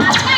Ha ha ha!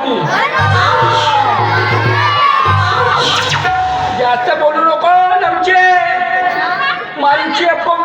होती जास्त बोलू नको आमचे मारीची अप्पम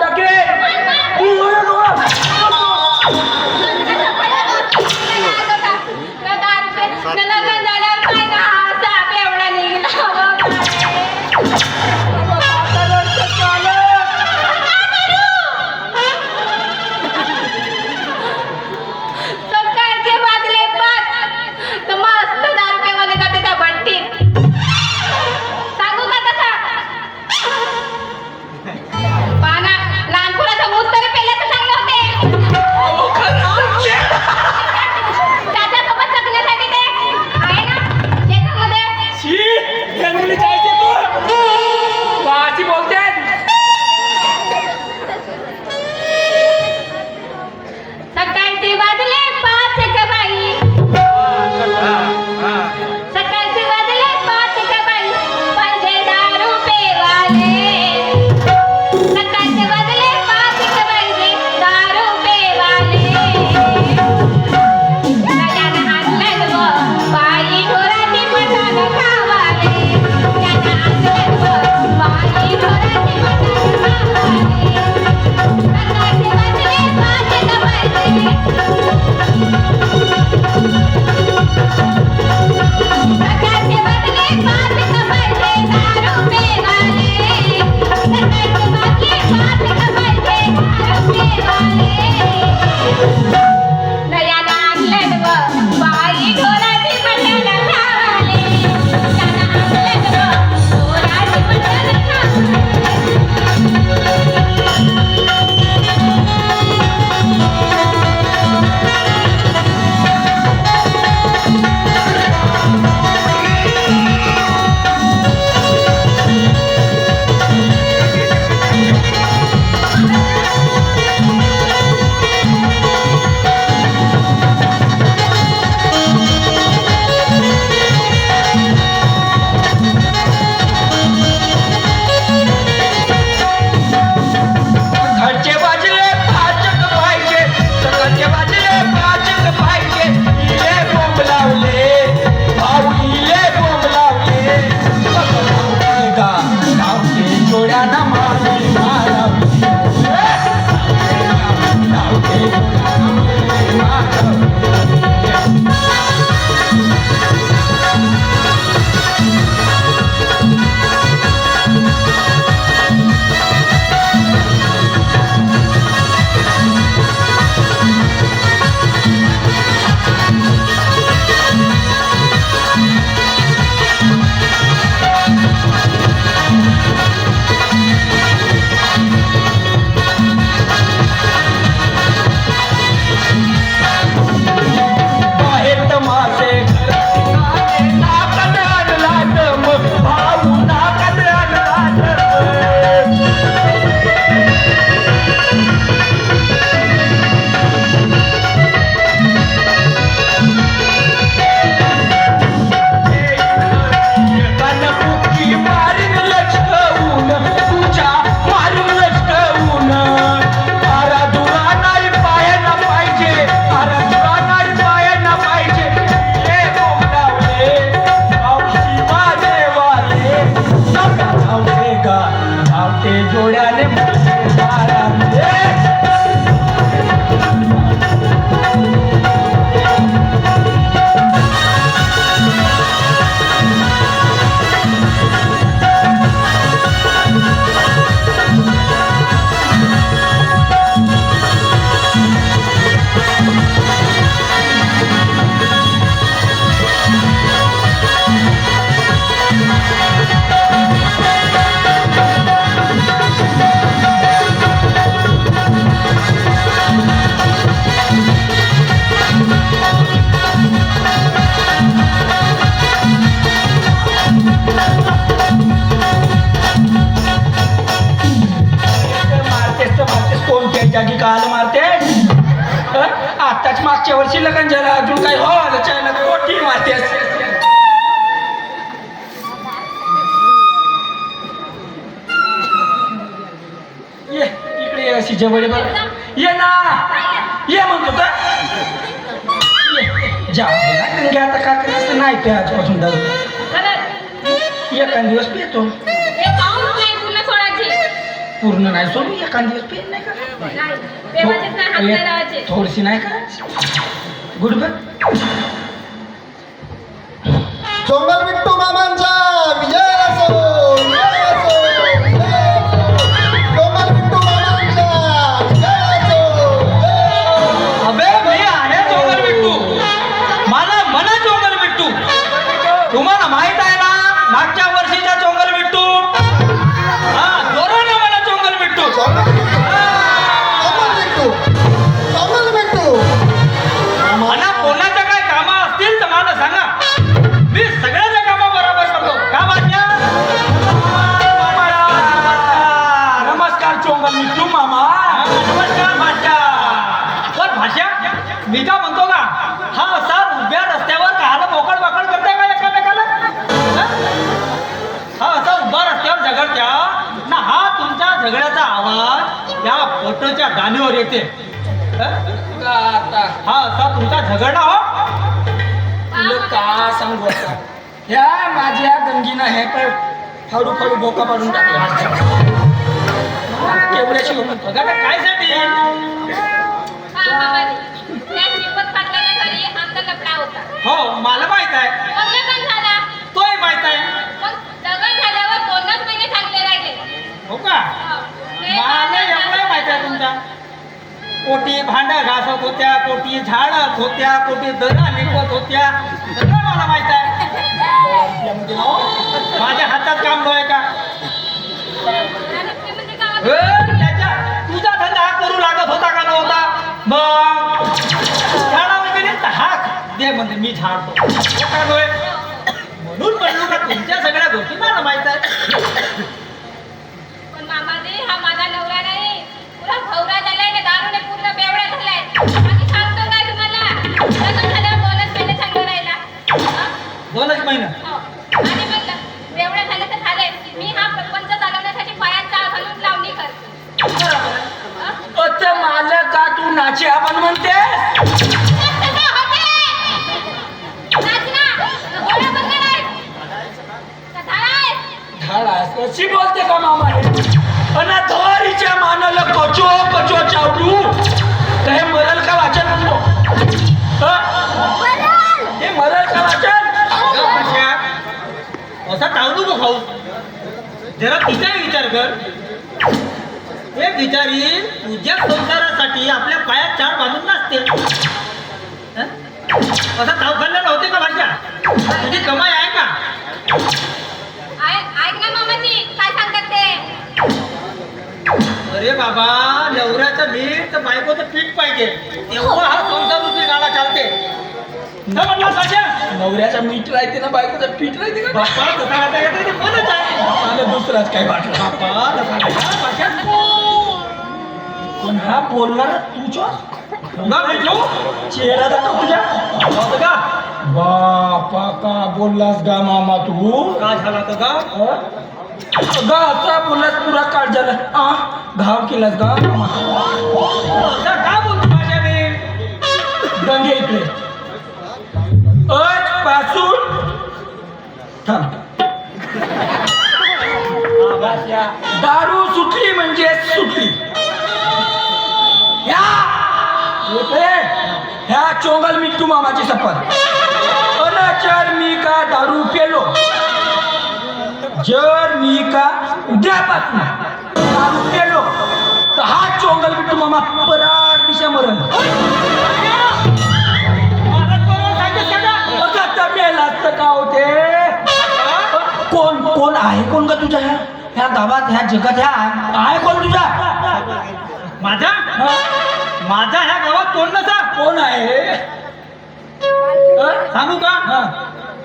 अशी जवळ बघ. ये ना. ये म्हणतो तर. जा आता का करायचं नाही पे आजपासून दारू. एका दिवस पितो. पूर्ण नाही सोडू एका दिवस पे नाही का? थोडीशी नाही का? गुड बघ. मी का म्हणतो का? हा असा उभ्या रस्त्यावर काहाला मोकळ वाकड करताय का एकामेकाला? हं? हा असा उभा रस्त्यावर झगडत्या. ना हा तुमच्या झगड्याचा आवाज त्या फोटोच्या गाणीवर येते. हं? हा असा तुमचा झगडा हो. तुला का सांगू आता? ह्या माझ्या गंगीनं हे पण फाडू फाडू बोका पाडून टाकला. केवढ्याशी म्हणतो का काय साठी हो मला माहीत आहे. मग लग्न झाला. तोही माहीत आहे. मग लग्न झाल्यावर दोनच महिने चांगले राहिले. हो का? हो. ते मला एवढं माहीत आहे तुमचा. कोटी भांडा घासत होत्या कोटी झाडत होत्या कोटी दरा निघत होत्या. सगळं मला माहीत आहे. माझ्या हातात काम आहे का? म्हणजे गावात त्याच्या तुझा धंदा हा करू लागत होता का नव्हता? मग दे म्हणजे मी झाडतो. म्हणून म्हणलो का तुमच्या सगळ्या गोष्टी मला माहीत आहे जरा तिचाही विचार कर. हे बिचारी तुझ्या संसारासाठी आपल्या पायात चार बांधून नसते? असा ताव खाल्ला नव्हते का भाषा तुझी कमाई आहे का? ऐक ना मामाजी काय सांगतात ते? अरे बाबा नवऱ्याचं मीठ तर बायकोचं पीठ पाहिजे. तेव्हा हा संसार रुपी गाडा चालते. न म्हणला साशा नवऱ्याचा मीठ राहते ना बायकोचा पीठ राहते का? बाप्पा तसा आता येतं ते कोणच आहे मला दुसराच काय वाटलं? बाप्पा तसा. पण हा बोलणार तुझ्या? उगा भेटलो चेहरा दाखव तुझ्या. होतं का बापा का बोललास गा मामा तू? का झाला तर का गा बोललास? पुरा काळ झाला. आ? घाव केलास गा मामा. असं का बोलतो माझ्या मी गंगे इकडे. आज पासून दारू सुटली म्हणजे सुटली. ह्या होते ह्या चोंगल मिट्टू मामाची शपथ अनचर मी का दारू पेलो? जर मी का उद्यापासून दारू पेलो तर हा चोंगल मिट्टू मामा पराड दिशा मरण. का होते? कोण कोण आहे? कोण का तुझ्या ह्या? ह्या गावात ह्या जगात ह्या आहे कोण तुझ्या? माझा? माझा ह्या गावात कोण नसा? कोण आहे? सांगू का?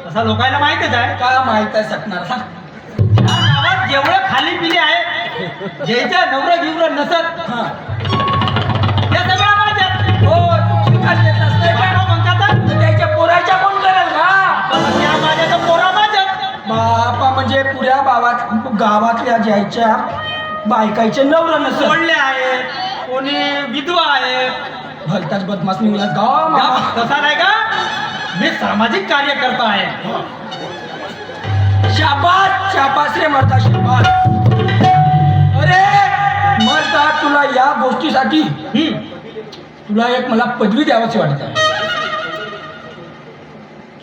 असा लोकांना माहितच आहे. का माहीत आहे सकणार गावात जेवढे खाली पिले आहे ज्याच्या नवरा गिवरा नसत त्या सगळ्या माझ्या हो चुकी खाल्ले नसते त्याच्या पोराच्या बापा म्हणजे पुऱ्या गावात गावातल्या ज्याच्या बायकायचे नवर नसले सोडले आहे कोणी विधवा आहे. भलताच बदमास निघला गाव कसा नाही का मी सामाजिक कार्यकर्ता आहे. शाबास शाबास रे मरता शाबास. अरे मरता तुला या गोष्टीसाठी तुला एक मला पदवी द्यावाची वाटत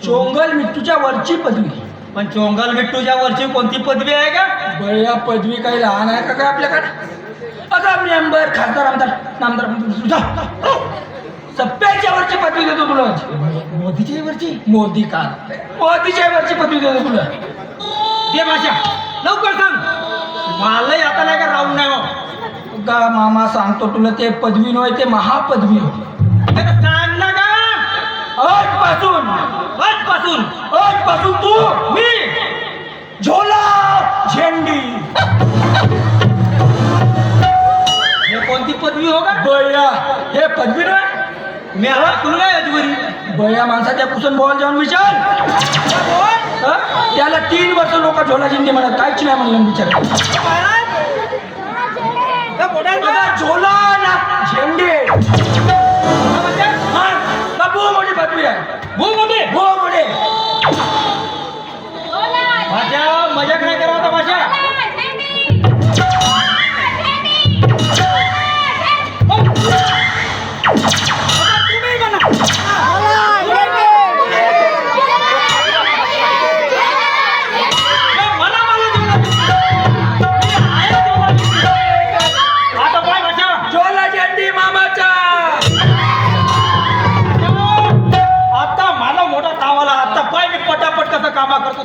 चोंगल मिट्टूच्या वरची पदवी. पण चोंगल बिट्टूच्या वरची कोणती पदवी आहे का? बया पदवी काही लहान आहे का काय आपल्याकडे? अगं मेंबर खासदार आमदार नामदार जा. सप्प्याच्या वरची पदवी देतो तुला. मोदीची वरची? मोदी का? मोदीच्या वरची पदवी देतो तुला. दे भाषा लवकर सांग. मलाही आता नाही का राहून नाही हो. का मामा सांगतो तुला ते पदवी नव्हे ते महापदवी. हो सांग ना का आजपासून. आजपासून आजपासून तू मी झोला झेंडी हे कोणती पदवी हो का बया हे पदवी नव्हे मी आता तुला काय अजूबरी बया माणसाच्या कुसन बोल जाऊन विचार हं? त्याला तीन वर्ष लोक झोला झेंडी म्हणत काहीच नाही म्हणलं विचार झोला ना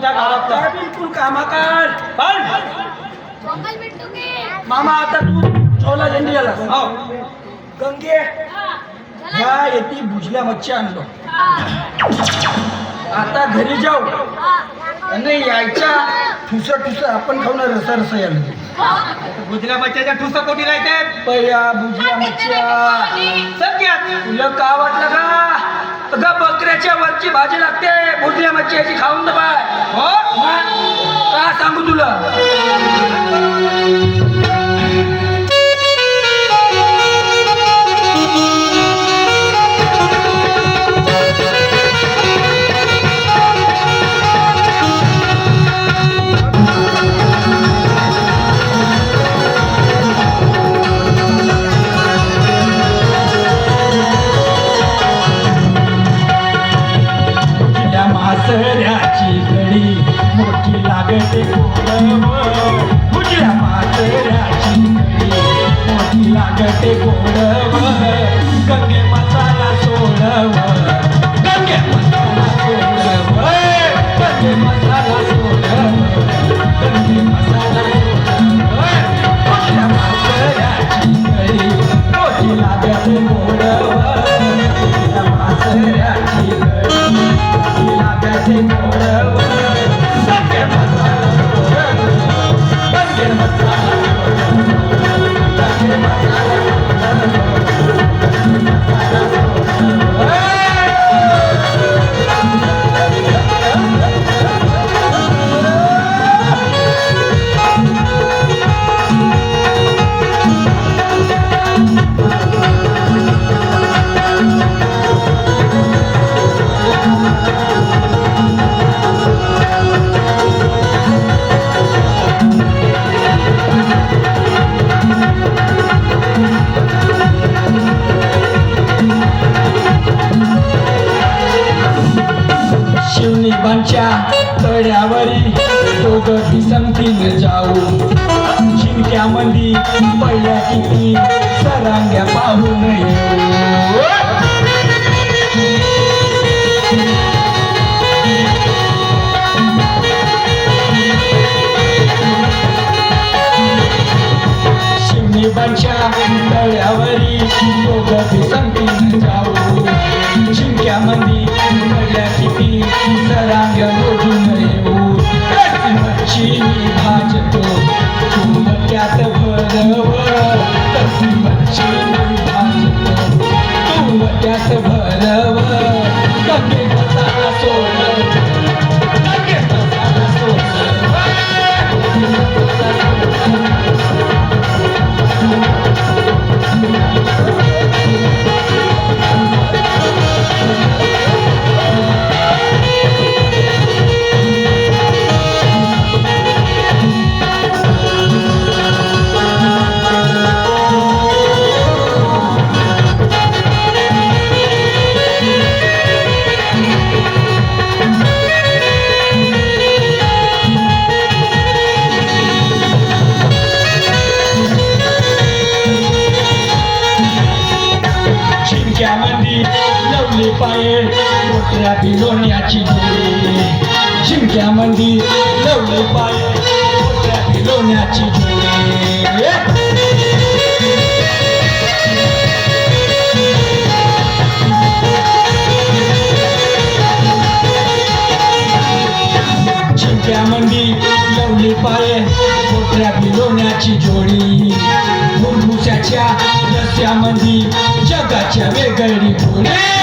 त्या गावातला बिलकुल कामाकार पण मामा आता तू झोला झेंडी आला हो. गंगे. ह्या येती भुजल्या मच्छी आणलो. आता घरी जाऊ. आणि यायच्या ठुस ठुस आपण खाऊन रस रस यायला गुजऱ्या बच्च्याच्या ठुसा कोटी राहतात. पया भुजल्या मच्छ्या सगळ्यात तुला का वाटलं का? अगं बकऱ्याच्या वरची भाजी लागते भुजल्या मच्छ्याची खाऊन तर पाय. हो? का सांगू तुला? मोठी लागते गोडव गंगे मसाला सोडव. दोघं दिसंतीन जाऊ. शिंक्यामध्ये पहिल्या किती? सरांग्या पाहून येऊ. शिवनिबांच्या तळ्यावरी दोघं दिसंतीन जाऊ. शिंक्यामंदी पहिल्या किती? सरांग्या मोठ्या बिलोण्याची जोडी शिमक्यामध्ये लवली पाय लोण्याची बिलोण्याची जोडी चिंट्यामंदी लवली पाये मोठ्या बिलोण्याची जोडी फुफ्फुसाच्या रस्त्यामंदी जगाच्या वेगळी जोडी